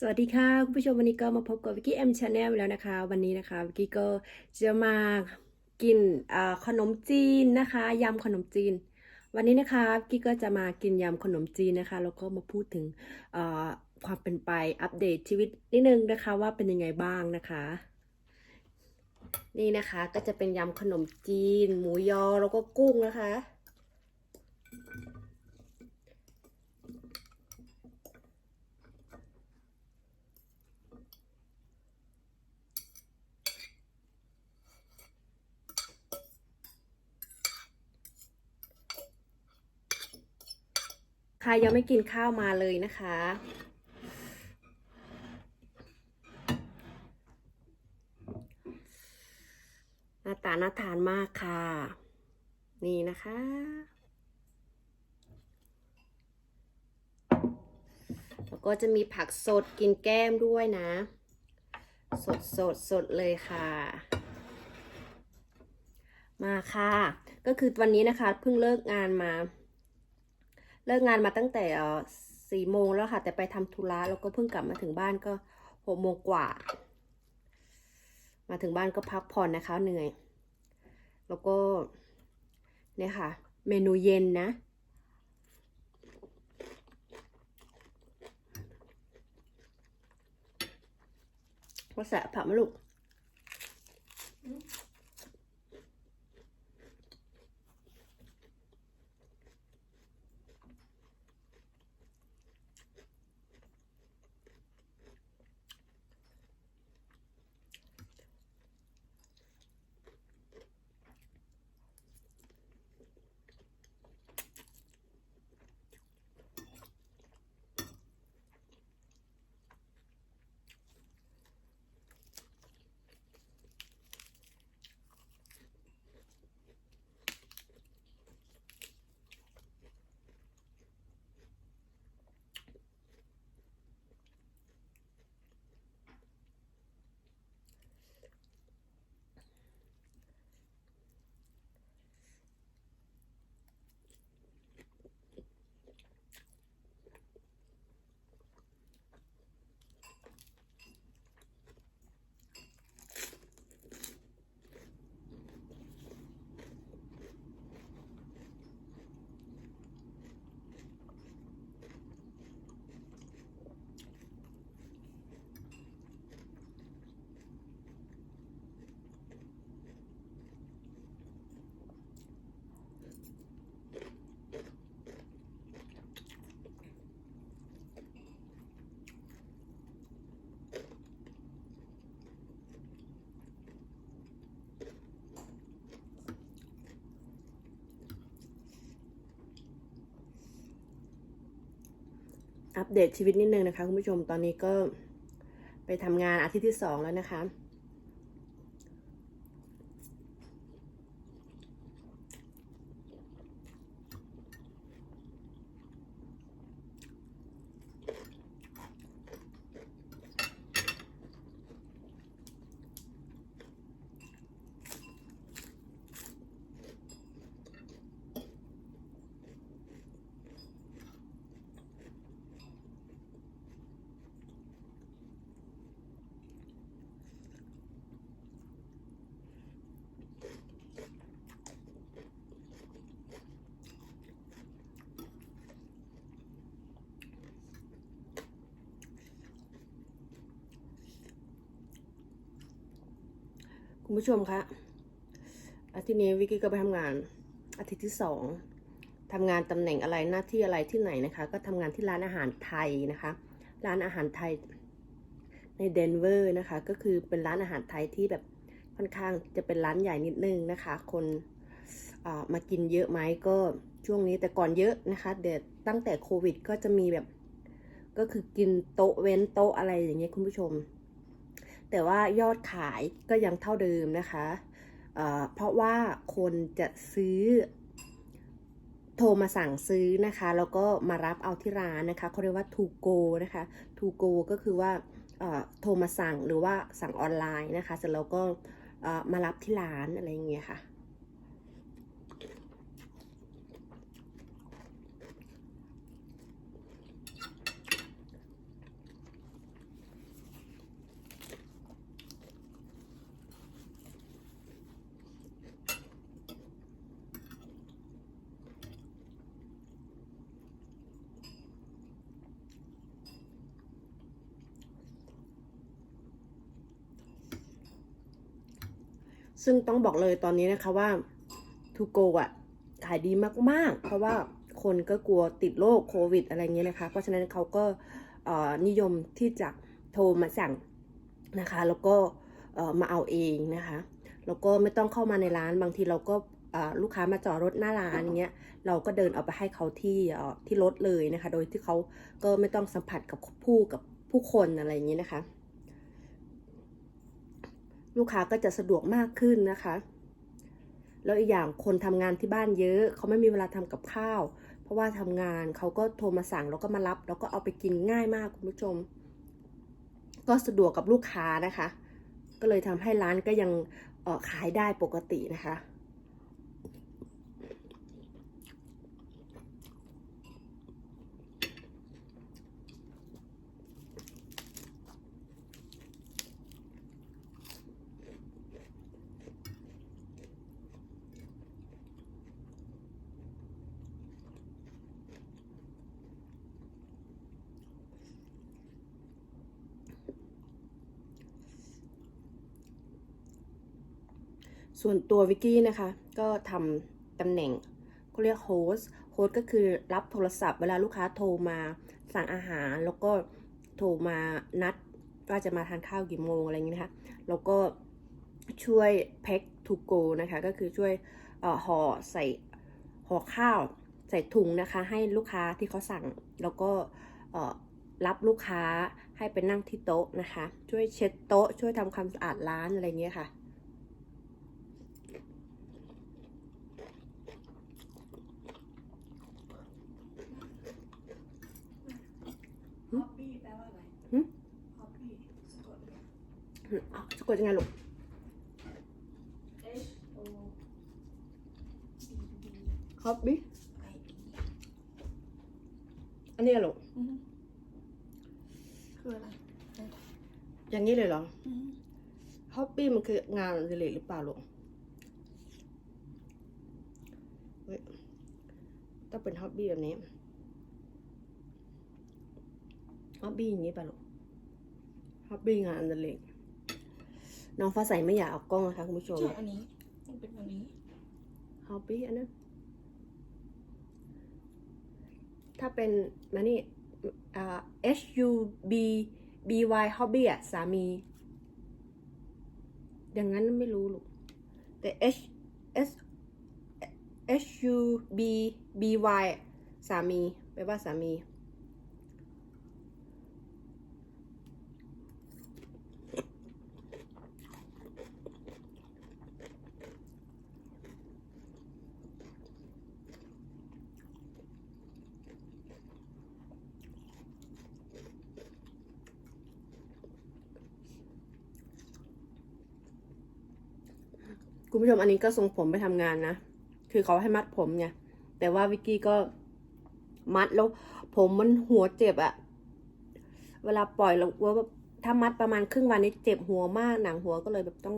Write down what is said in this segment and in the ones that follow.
สวัสดีค่ะคุณผู้ชมวันนี้ก็มาพบกับวิกกี้เอ็มชาแนลแล้วนะคะ วันนี้นะคะวิกกี้ก็จะมากินขนมจีนนะคะยำขนมจีน วันนี้นะคะวิกกี้ก็จะมากินยำขนมจีนนะคะแล้วก็มาพูดถึงความเป็นไปอัปเดตชีวิตนิดนึงนะคะว่าเป็นยังไงบ้างนะคะ นี่นะคะก็จะเป็นยำขนมจีน หมูยอแล้วก็กุ้งนะคะ รยังไม่กินข้าวมาเลยนะคะ หน้าตาน่าทานมากค่ะ นี่นะคะแล้วก็จะมีผักสดกินแก้มด้วยนะ สดสดสดเลยค่ะ มาค่ะ ก็คือวันนี้นะคะเพิ่งเลิกงานมา เลิกงานมาตั้งแต่สี่โมงแล้วค่ะ แต่ไปทำธุระแล้วก็เพิ่งกลับมาถึงบ้านก็หกโมงกว่า มาถึงบ้านก็พักผ่อนนะคะ เหนื่อย แล้วก็เนี่ยค่ะ เมนูเย็นนะว่าแสะผักไหมลูก อัปเดตชีวิตนิดนึงนะคะคุณผู้ชมตอนนี้ก็ไปทำงานอาทิตย์ที่สองแล้วนะคะ คุณผู้ชมคะอาทิตย์นี้วิกกี้ก็ไปทำงาน อาทิตย์ที่สองทำงานตำแหน่งอะไรหน้าที่อะไรที่ไหนนะคะ ก็ทำงานที่ร้านอาหารไทยนะคะ ร้านอาหารไทยในเดนเวอร์นะคะ ก็คือเป็นร้านอาหารไทยที่แบบค่อนข้างจะเป็นร้านใหญ่นิดนึงนะคะ คนอ่ามากินเยอะไหมก็ช่วงนี้แต่ก่อนเยอะนะคะเด็ดตั้งแต่โควิดก็จะมีแบบ ก็คือกินโต๊ะเว้นโต๊ะอะไรอย่างเงี้ยคุณผู้ชม แต่ว่ายอดขายก็ยังเท่าเดิมนะคะเเพราะว่าคนจะซื้อ โทรมาสั่งซื้อนะคะ แล้วก็มารับเอาที่ร้านนะคะเขาเรียกว่า to go นะคะ to go ก็คือว่าโทรมาสั่งหรือว่าสั่งออนไลน์นะคะเสร็จแล้วก็มารับที่ร้านอะไรอย่างเงี้ยค่ะ ซึ่งต้องบอกเลยตอนนี้นะคะว่าทูโกอะขายดีมากๆ เพราะว่าคนก็กลัวติดโรคโควิด อะไรเงี้ยนะคะ เพราะฉะนั้นเขาก็นิยมที่จะโทรมาสั่งนะคะ แล้วก็มาเอาเองนะคะ แล้วก็ไม่ต้องเข้ามาในร้าน บางทีเราก็ลูกค้ามาจอดรถหน้าร้านอย่างเงี้ย เราก็เดินเอาไปให้เขาที่ที่รถเลยนะคะ โดยที่เขาก็ไม่ต้องสัมผัสกับผู้กับผู้คนอะไรอย่างนี้นะคะ ลูกค้าก็จะสะดวกมากขึ้นนะคะ แล้วอีกอย่างคนทำงานที่บ้านเยอะ เขาไม่มีเวลาทำกับข้าว เพราะว่าทำงานเขาก็โทรมาสั่งแล้วก็มารับ แล้วก็เอาไปกินง่ายมากคุณผู้ชม ก็สะดวกกับลูกค้านะคะ ก็เลยทำให้ร้านก็ยังออขายได้ปกตินะคะ ส่วนตัววิกกี้นะคะ ก็ทำตำแหน่งเขาเรียกโฮสโฮสก็คือรับโทรศัพท์เวลาลูกค้าโทรมาสั่งอาหาร แล้วก็โทรมานัดว่าจะมาทานข้าวกี่โมงอะไรอย่างนี้นะคะ แล้วก็ช่วยแพ็คทูโกนะคะ ก็คือช่วยห่อใส่ห่อข้าวใส่ถุงนะคะ ให้ลูกค้าที่เขาสั่ง แล้วก็รับลูกค้าให้ไปนั่งที่โต๊ะนะคะ ช่วยเช็ดโต๊ะ ช่วยทำความสะอาดร้านอะไรอย่างเงี้ยค่ะ ฮอปปี้แปลว่าอะไรหึ ฮอปปี้สะกดอ้าวสะกดยังไงลูก H O B B ฮอบบี้ I E อันนี้อะลูก อือฮึคืออะไรอย่างนี้เลยเหรอ อือฮึฮอบบี้มันคืองานอดิเรกหรือเปล่าลูกเฮ้ยต้องเป็นฮอบบี้แบบนี้ฮ อบบี้อย่างนี้ป่ะลูกฮอบบี้งานอดิเรกน้องฟ้าใสไม่อยากเอากล้องนะคะคุณผู้ชมใช่อันนี้มันเป็นแบบนี้ ฮอบบี้อันนั้น ถ้าเป็นมานี่อ่า H U B B Y hobby อะสามี อย่างนั้นไม่รู้ลูก แต่ H S H U B B Y สามีแปลว่าสามี คุณผู้ชมอันนี้ก็ทรงผมไปทำงานนะ คือเขาให้มัดผมไงแต่ว่าวิกกี้ก็มัดแล้วผมมันหัวเจ็บอะเวลาปล่อยแล้วว่าแบบถ้ามัดประมาณครึ่งวันนี้เจ็บหัวมากหนังหัวก็เลยแบบต้อง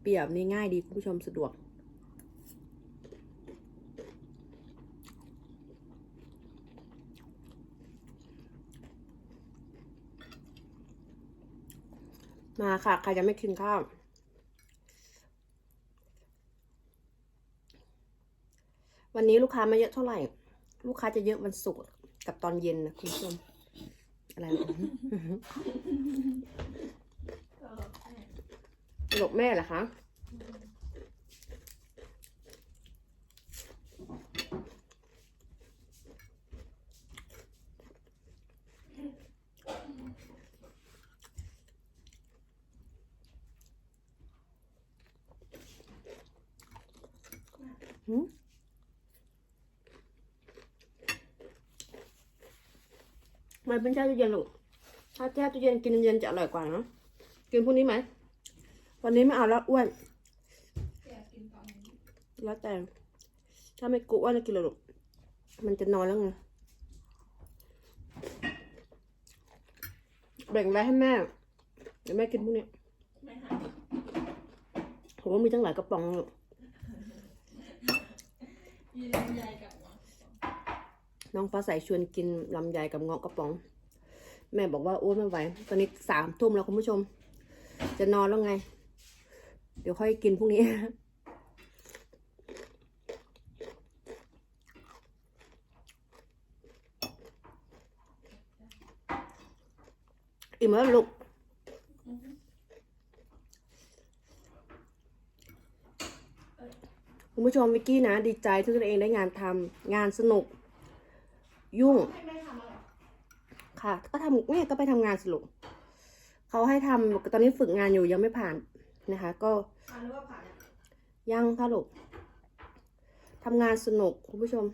เปียบนี่ง่ายดีคุณผู้ชมสะดวก มาค่ะ ใครจะไม่กินข้าว วันนี้ลูกค้าไม่เยอะเท่าไหร่ ลูกค้าจะเยอะวันศุกร์กับตอนเย็นนะคุณผู้ชมอะไรวะก็แค่หลบแม่เหรอคะ หืม มันเป็นแช่ตู้เย็นลูก ถ้าแช่ตู้เย็นกินเย็นจะอร่อยกว่าเนอะกินพวกนี้ไหม วันนี้ไม่เอาแล้วอ้วน แล้วแต่ ถ้าไม่กูอ้วนจะกินเลยลูกมันจะนอนแล้วไง แบ่งไว้ให้แม่ เดี๋ยวแม่กินพวกนี้ไม่หายผมว่ามีตั้งหลายกระป๋องลูกยีลำไยกับ น้องฟ้าใสชวนกินลำไยกับเงาะกระป๋อง แม่บอกว่าโอ้ไม่ไหว ตอนนี้สามทุ่มแล้วคุณผู้ชม จะนอนแล้วไง เดี๋ยวค่อยกินพรุ่งนี้อิ่มแล้วลูกคุณผู้ชมวิกกี้นะ ดีใจที่ตัวเองได้งานทำงานสนุก ยุ่ง ค่ะ ก็ทำแม่ก็ไปทำงานสนุกเขาให้ทำตอนนี้ฝึกงานอยู่ยังไม่ผ่านนะคะ ก็อ่านหรือว่าผ่านอะยังค่ะลูกทำงานสนุกคุณผู้ชม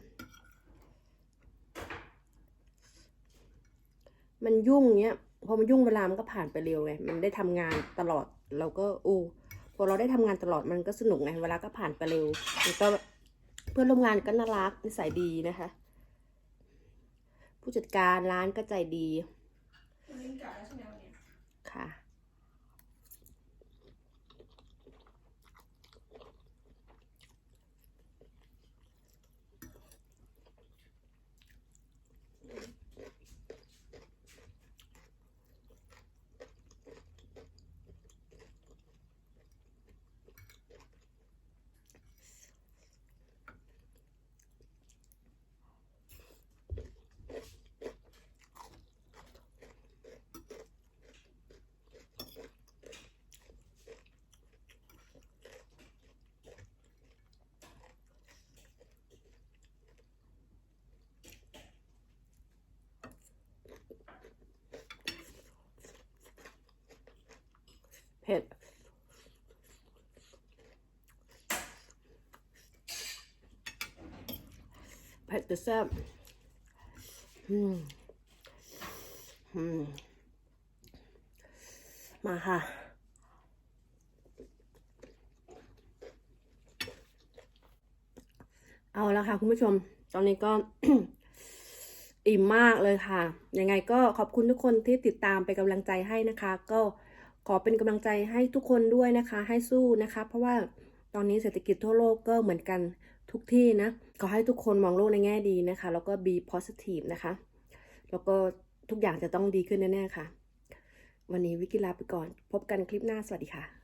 มันยุ่งเนี้ยพอมันยุ่งเวลามันก็ผ่านไปเร็วไง มันได้ทำงานตลอด เราก็โอ้พอเราได้ทำงานตลอดมันก็สนุกไง เวลาก็ผ่านไปเร็วแล้วก็เพื่อนร่วมงานก็น่ารักนิสัยดีนะคะ ผู้จัดการร้านก็ใจดี วันนี้กะแล้วใช่ไหมวันเนี้ย ค่ะ เผ็ดเผ็ดแต่แซ่บอืมอืมมาค่ะเอาละค่ะคุณผู้ชม ตอนนี้ก็อิ่มมากเลยค่ะ ยังไงก็ขอบคุณทุกคนที่ติดตามเป็นกำลังใจให้นะคะ ก็ ขอเป็นกำลังใจให้ทุกคนด้วยนะคะ ให้สู้นะคะ เพราะว่าตอนนี้เศรษฐกิจทั่วโลกก็เหมือนกันทุกที่นะ ขอให้ทุกคนมองโลกในแง่ดีนะคะ แล้วก็ be positive นะคะ แล้วก็ทุกอย่างจะต้องดีขึ้นแน่ๆค่ะ วันนี้วิกิลาไปก่อน พบกันคลิปหน้า สวัสดีค่ะ